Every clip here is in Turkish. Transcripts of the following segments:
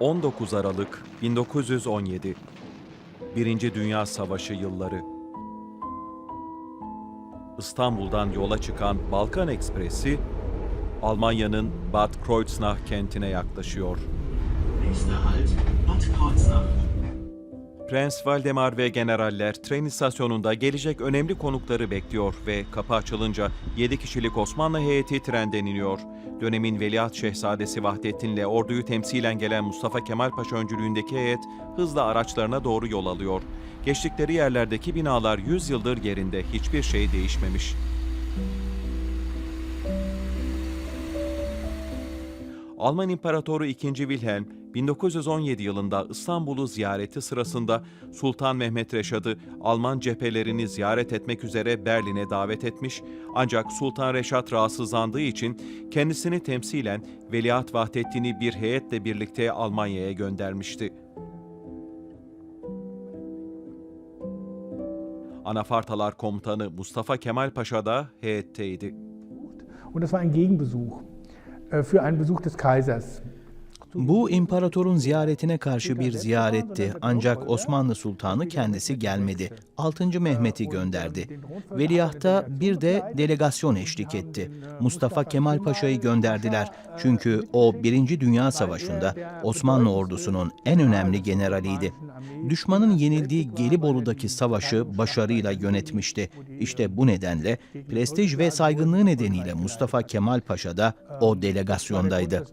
19 Aralık 1917 Birinci Dünya Savaşı yılları İstanbul'dan yola çıkan Balkan Ekspresi, Almanya'nın Bad Kreuznach kentine yaklaşıyor. Nächster Halt, Bad Kreuznach. Prens Valdemar ve generaller tren istasyonunda gelecek önemli konukları bekliyor ve kapı açılınca 7 kişilik Osmanlı heyeti trenden iniyor. Dönemin Veliaht Şehzadesi Vahdettin'le orduyu temsilen gelen Mustafa Kemal Paşa öncülüğündeki heyet hızla araçlarına doğru yol alıyor. Geçtikleri yerlerdeki binalar 100 yıldır yerinde hiçbir şey değişmemiş. Alman İmparatoru II. Wilhelm 1917 yılında İstanbul'u ziyareti sırasında Sultan Mehmet Reşad'ı Alman cephelerini ziyaret etmek üzere Berlin'e davet etmiş ancak Sultan Reşat rahatsızlandığı için kendisini temsilen Veliaht Vahdettin'i bir heyetle birlikte Almanya'ya göndermişti. Anafartalar Komutanı Mustafa Kemal Paşa da heyetteydi. Und das war ein Gegenbesuch äh, für einen Besuch des Kaisers. Bu imparatorun ziyaretine karşı bir ziyaretti ancak Osmanlı Sultanı kendisi gelmedi. 6. Mehmet'i gönderdi. Veliaht'a bir de delegasyon eşlik etti. Mustafa Kemal Paşa'yı gönderdiler. Çünkü o 1. Dünya Savaşı'nda Osmanlı ordusunun en önemli generaliydi. Düşmanın yenildiği Gelibolu'daki savaşı başarıyla yönetmişti. İşte bu nedenle prestij ve saygınlığı nedeniyle Mustafa Kemal Paşa da o delegasyondaydı.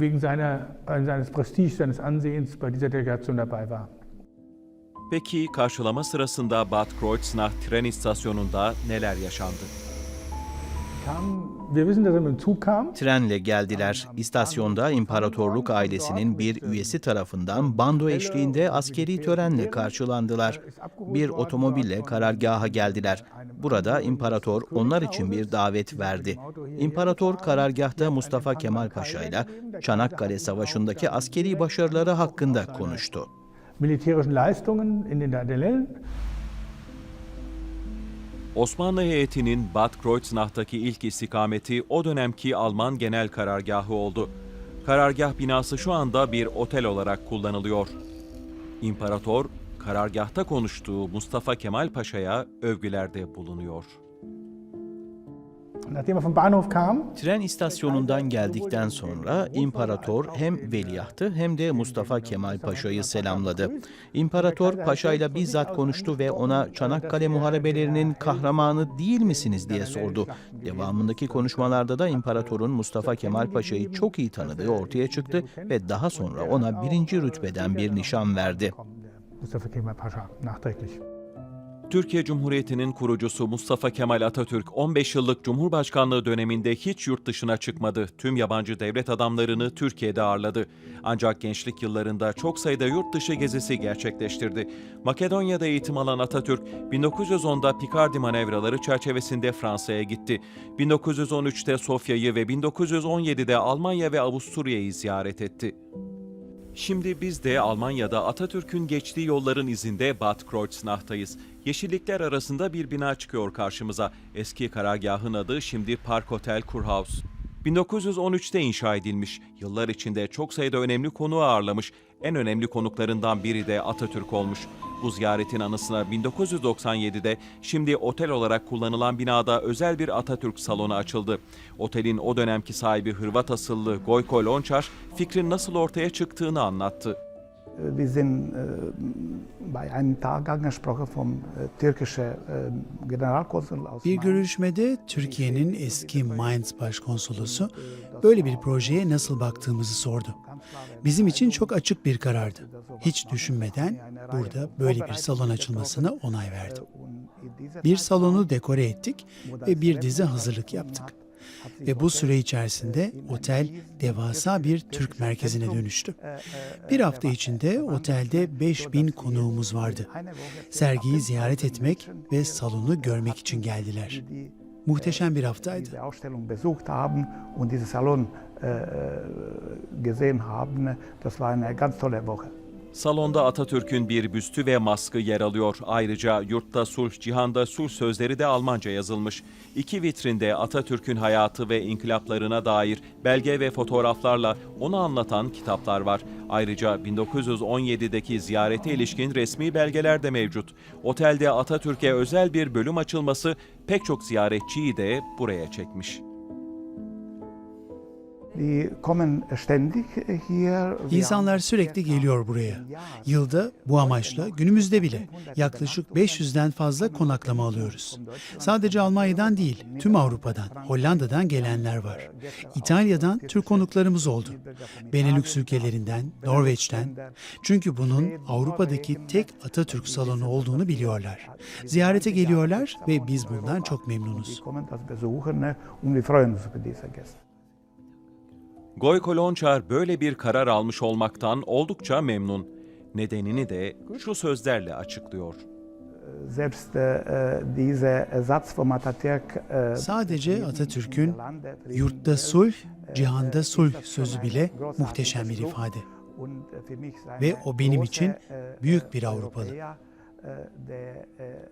Wegen seiner, äh, seines Prestiges, seines Ansehens bei dieser Delegation dabei war. Peki karşılama sırasında Bad Kreuznach tren istasyonunda neler yaşandı? Kam, Trenle geldiler. İstasyonda imparatorluk ailesinin bir üyesi tarafından bando eşliğinde askeri törenle karşılandılar. Bir otomobille karargaha geldiler. Burada imparator onlar için bir davet verdi. İmparator karargahta Mustafa Kemal Paşa ile Çanakkale Savaşı'ndaki askeri başarıları hakkında konuştu. Militärischen Leistungen in den Dardanellen. Osmanlı heyetinin Bad Kreuznach'taki ilk istikameti o dönemki Alman genel karargahı oldu. Karargah binası şu anda bir otel olarak kullanılıyor. İmparator, karargahta konuştuğu Mustafa Kemal Paşa'ya övgülerde bulunuyor. Tren istasyonundan geldikten sonra imparator hem veliahtı hem de Mustafa Kemal Paşa'yı selamladı. İmparator Paşa ile bizzat konuştu ve ona Çanakkale muharebelerinin kahramanı değil misiniz diye sordu. Devamındaki konuşmalarda da imparatorun Mustafa Kemal Paşa'yı çok iyi tanıdığı ortaya çıktı ve daha sonra ona birinci rütbeden bir nişan verdi. Mustafa Kemal Pascha nachträglich. Türkiye Cumhuriyeti'nin kurucusu Mustafa Kemal Atatürk 15 yıllık Cumhurbaşkanlığı döneminde hiç yurt dışına çıkmadı. Tüm yabancı devlet adamlarını Türkiye'de ağırladı. Ancak gençlik yıllarında çok sayıda yurt dışı gezisi gerçekleştirdi. Makedonya'da eğitim alan Atatürk 1910'da Picardy manevraları çerçevesinde Fransa'ya gitti. 1913'te Sofya'yı ve 1917'de Almanya ve Avusturya'yı ziyaret etti. Şimdi biz de Almanya'da Atatürk'ün geçtiği yolların izinde Bad Kreuznach'tayız. Yeşillikler arasında bir bina çıkıyor karşımıza. Eski karargahın adı şimdi Park Hotel Kurhaus. 1913'te inşa edilmiş. Yıllar içinde çok sayıda önemli konuğu ağırlamış. En önemli konuklarından biri de Atatürk olmuş. Bu ziyaretin anısına 1997'de şimdi otel olarak kullanılan binada özel bir Atatürk salonu açıldı. Otelin o dönemki sahibi Hırvat asıllı Gojko Lončar fikrin nasıl ortaya çıktığını anlattı. Wir sind äh, bei einem Taggang gesprochen vom äh, türkischen äh, Generalkonsul aus Bir görüşmede Türkiye'nin eski Mainz Başkonsolosu böyle bir projeye nasıl baktığımızı sordu. Bizim için çok açık bir karardı. Hiç düşünmeden burada böyle bir salon açılmasına onay verdim. Bir salonu dekore ettik ve bir dizi hazırlık yaptık. Ve bu süre içerisinde otel devasa bir Türk merkezine dönüştü. Bir hafta içinde otelde 5000 konuğumuz vardı. Sergiyi ziyaret etmek ve salonu görmek için geldiler. Muhteşem bir haftaydı. Gesehen haben. Das war eine ganz tolle Woche. Salonda Atatürk'ün bir büstü ve maskı yer alıyor. Ayrıca yurtta sulh, cihanda sulh sözleri de Almanca yazılmış. İki vitrinde Atatürk'ün hayatı ve inkılaplarına dair belge ve fotoğraflarla onu anlatan kitaplar var. Ayrıca 1917'deki ziyarete ilişkin resmi belgeler de mevcut. Otelde Atatürk'e özel bir bölüm açılması pek çok ziyaretçiyi de buraya çekmiş. İnsanlar sürekli geliyor buraya. Yılda bu amaçla günümüzde bile yaklaşık 500'den fazla konaklama alıyoruz. Sadece Almanya'dan değil, tüm Avrupa'dan, Hollanda'dan gelenler var. İtalya'dan Türk konuklarımız oldu. Benelux ülkelerinden, Norveç'ten. Çünkü bunun Avrupa'daki tek Atatürk salonu olduğunu biliyorlar. Ziyarete geliyorlar ve biz bundan çok memnunuz. Gojko Lonçar böyle bir karar almış olmaktan oldukça memnun. Nedenini de şu sözlerle açıklıyor. Äh, äh, Sadece Atatürk'ün yurtta sulh, cihanda sulh sözü bile muhteşem bir ifade. Ve o benim için büyük bir Avrupalı.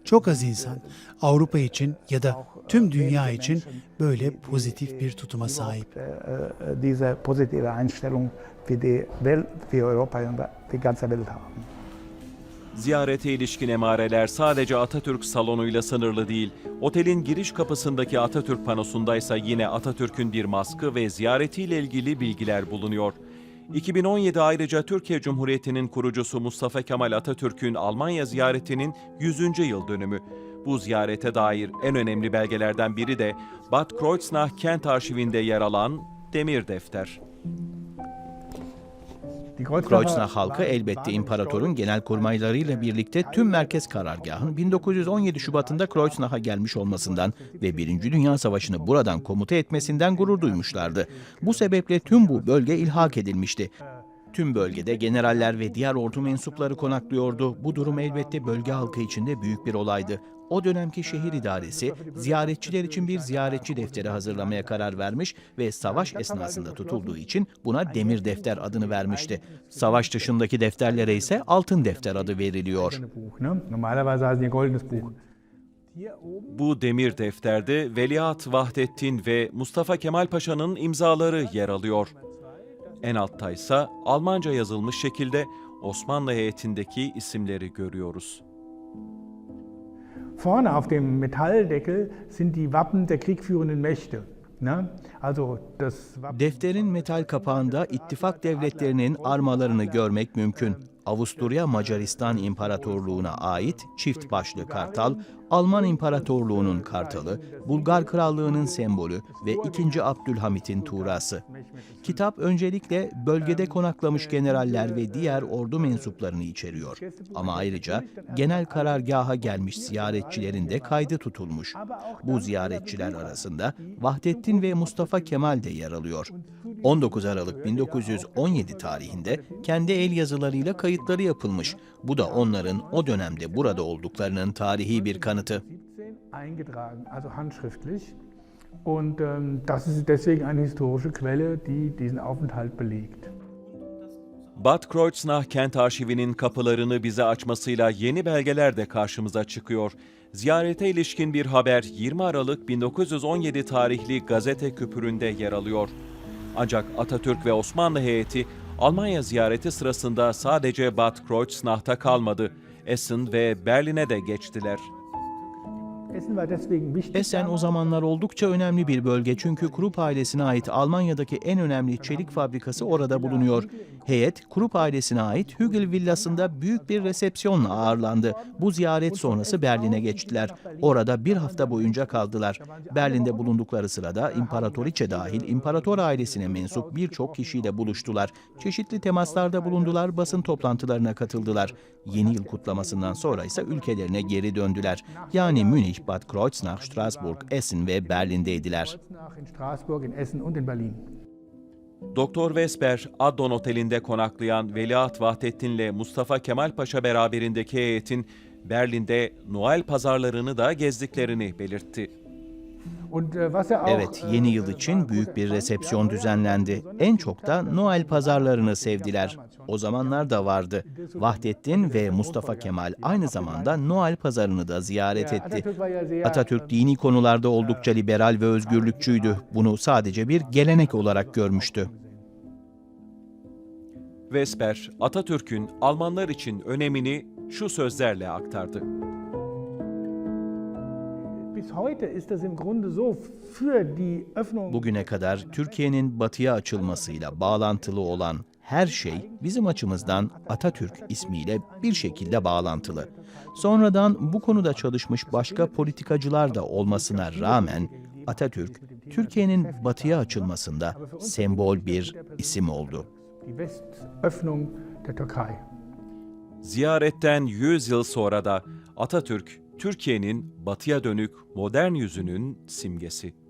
Çok az insan Avrupa için ya da tüm dünya için böyle pozitif bir tutuma sahip. diese positive Einstellung für die Welt, für Europa und die ganze Welt haben. Ziyarete ilişkin emareler sadece Atatürk salonuyla sınırlı değil. Otelin giriş kapısındaki Atatürk panosundaysa yine Atatürk'ün bir maskı ve ziyaretiyle ilgili bilgiler bulunuyor. 2017 ayrıca Türkiye Cumhuriyeti'nin kurucusu Mustafa Kemal Atatürk'ün Almanya ziyaretinin 100. yıl dönümü. Bu ziyarete dair en önemli belgelerden biri de Bad Kreuznach kent arşivinde yer alan Demir Defter. Kreuznach halkı elbette imparatorun genel kurmaylarıyla birlikte tüm merkez karargahın 1917 Şubat'ında Kreuznach'a gelmiş olmasından ve Birinci Dünya Savaşı'nı buradan komuta etmesinden gurur duymuşlardı. Bu sebeple tüm bu bölge ilhak edilmişti. Tüm bölgede generaller ve diğer ordu mensupları konaklıyordu. Bu durum elbette bölge halkı için de büyük bir olaydı. O dönemki şehir idaresi ziyaretçiler için bir ziyaretçi defteri hazırlamaya karar vermiş ve savaş esnasında tutulduğu için buna demir defter adını vermişti. Savaş dışındaki defterlere ise altın defter adı veriliyor. Bu demir defterde Veliaht Vahdettin ve Mustafa Kemal Paşa'nın imzaları yer alıyor. En altta ise Almanca yazılmış şekilde Osmanlı heyetindeki isimleri görüyoruz. Vorne auf dem Metalldeckel sind die Wappen der kriegführenden Mächte. Ne? Also Defterin metal kapağında ittifak devletlerinin armalarını görmek mümkün. Avusturya Macaristan İmparatorluğu'na ait çift başlı kartal, Alman İmparatorluğu'nun kartalı, Bulgar Krallığı'nın sembolü ve 2. Abdülhamit'in tuğrası. Kitap öncelikle bölgede konaklamış generaller ve diğer ordu mensuplarını içeriyor. Ama ayrıca genel karargaha gelmiş ziyaretçilerin de kaydı tutulmuş. Bu ziyaretçiler arasında Vahdettin ve Mustafa Kemal de yer alıyor. 19 Aralık 1917 tarihinde kendi el yazılarıyla kayıtları yapılmış. Bu da onların o dönemde burada olduklarının tarihi bir kanıtı. 17 eingetragen, also handschriftlich. Und ähm, das ist deswegen eine historische Quelle, die diesen Aufenthalt belegt. Bad Kreuznach kent arşivinin kapılarını bize açmasıyla yeni belgeler de karşımıza çıkıyor. Ziyarete ilişkin bir haber 20 Aralık 1917 tarihli gazete küpüründe yer alıyor. Ancak Atatürk ve Osmanlı heyeti Almanya ziyareti sırasında sadece Bad Kreuznach'ta kalmadı. Essen ve Berlin'e de geçtiler. Essen wichtig. Essen o zamanlar oldukça önemli bir bölge çünkü Krupp ailesine ait Almanya'daki en önemli çelik fabrikası orada bulunuyor. Heyet Krupp ailesine ait Hügel villasında büyük bir resepsiyonla ağırlandı. Bu ziyaret sonrası Berlin'e geçtiler. Orada bir hafta boyunca kaldılar. Berlin'de bulundukları sırada imparatoriçe dahil imparator ailesine mensup birçok kişiyle buluştular. Çeşitli temaslarda bulundular, basın toplantılarına katıldılar. Yeni yıl kutlamasından sonra ise ülkelerine geri döndüler. Yani Münih, Bad Kreuznach, Strasbourg, Essen ve Berlin'deydiler. Doktor Vesper, Addon Oteli'nde konaklayan Veliaht Vahdettin'le Mustafa Kemal Paşa beraberindeki heyetin Berlin'de Noel pazarlarını da gezdiklerini belirtti. Evet, yeni yıl için büyük bir resepsiyon düzenlendi. En çok da Noel pazarlarını sevdiler. O zamanlar da vardı. Vahdettin ve Mustafa Kemal aynı zamanda Noel pazarını da ziyaret etti. Atatürk dini konularda oldukça liberal ve özgürlükçüydü. Bunu sadece bir gelenek olarak görmüştü. Vesper, Atatürk'ün Almanlar için önemini şu sözlerle aktardı. Bugüne kadar Türkiye'nin batıya açılmasıyla bağlantılı olan her şey bizim açımızdan Atatürk ismiyle bir şekilde bağlantılı. Sonradan bu konuda çalışmış başka politikacılar da olmasına rağmen Atatürk, Türkiye'nin batıya açılmasında sembol bir isim oldu. die Westöffnung der Türkei. Ziyaretten 100 yıl sonra da Atatürk, Türkiye'nin batıya dönük modern yüzünün simgesi.